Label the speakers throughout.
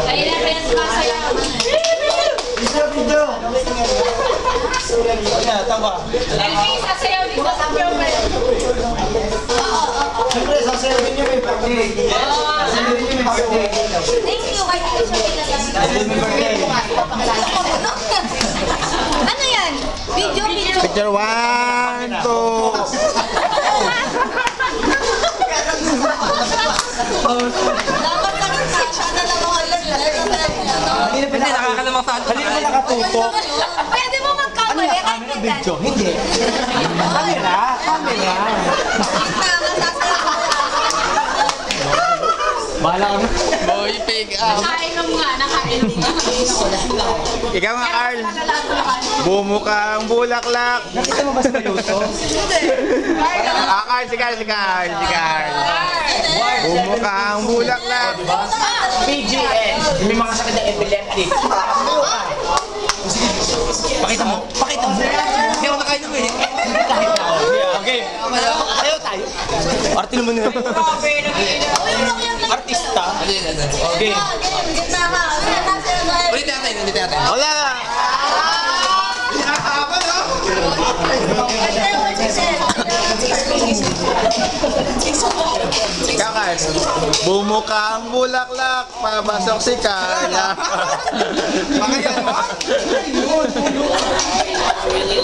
Speaker 1: Na, kaya sumasaya ako.
Speaker 2: Isa video. Kaya, tama.
Speaker 1: Elvie, sasayaw dito sa Pure
Speaker 2: Siyempre, sasayaw din niyo may birthday. Sasayaw din niyo may birthday.
Speaker 1: Thank you, kay Tisha
Speaker 2: Happy birthday.
Speaker 1: Ano yan? Video, video.
Speaker 3: Picture one, two.
Speaker 1: Dapat
Speaker 2: Hindi na pinaka- Kanina pa nakatutok.
Speaker 1: Pwede mo magkamali kahit
Speaker 2: Camera video? Hindi. Camera, camera. Bahala ka na.
Speaker 3: Boy, pick up.
Speaker 1: Nakainom nga, nakainom nga.
Speaker 3: Ikaw nga, Carl. Bumukang bulaklak.
Speaker 2: Nakita mo ba sa Maluso?
Speaker 3: Ah, Carl, si Carl, si Carl, si Carl. Bumukang bulaklak.
Speaker 2: PGS. May mga sakit na epileptic. Pakita mo. Pakita mo. Hindi ako nakainom eh. Kahit ako. Okay. Ayaw tayo. Arte naman nila. Artista. Okay.
Speaker 3: Ulit natin, ulit natin. Wala na. Ikaw, Carl. Bumukang bulaklak. Papasok si Carla.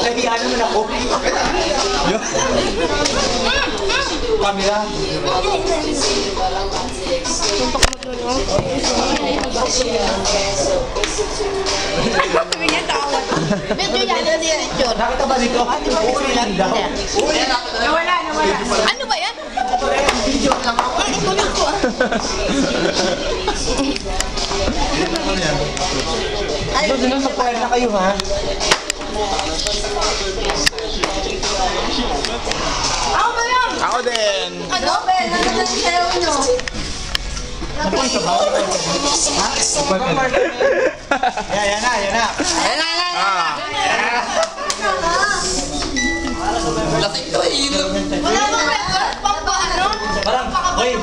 Speaker 2: Nabihan naman ako. Camera.
Speaker 1: Medyo yan, yan yun.
Speaker 2: Nakita ba dito? Okay lang daw.
Speaker 1: Ano ba yan?
Speaker 2: Ito, dun mag-fire na kayo ha.
Speaker 1: Ako ba yan?
Speaker 3: Ako din.
Speaker 1: Ano? Ben, ano ba yung sayaw nyo?
Speaker 2: Yan, yan na, yan na.
Speaker 3: Ah.
Speaker 1: Wala bang record? Pampa ano?
Speaker 2: Parang, oy,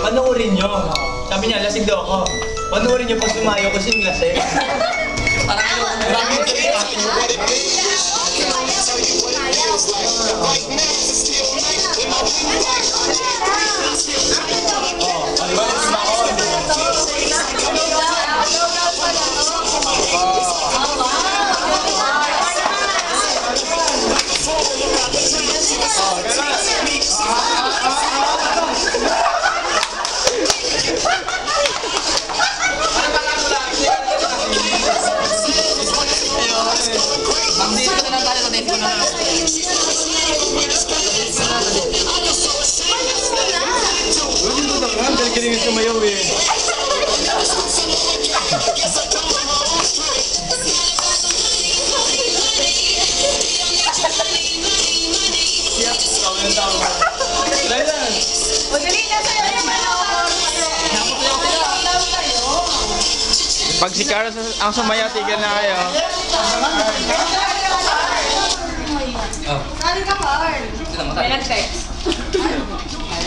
Speaker 2: panoorin nyo. Sabi niya, lasing daw ako. Panoorin nyo pag sumayo ko sing lasing. Ang galing yung sumayaw eh. Lailan!
Speaker 1: Magaling yung ano.
Speaker 3: Pag si Carl ang sumayaw, tigil na kayo.
Speaker 1: Saan ka, Carl? May nag-text.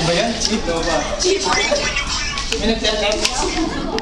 Speaker 2: Ba yan? Cheat? Ano ba? May nagtetext?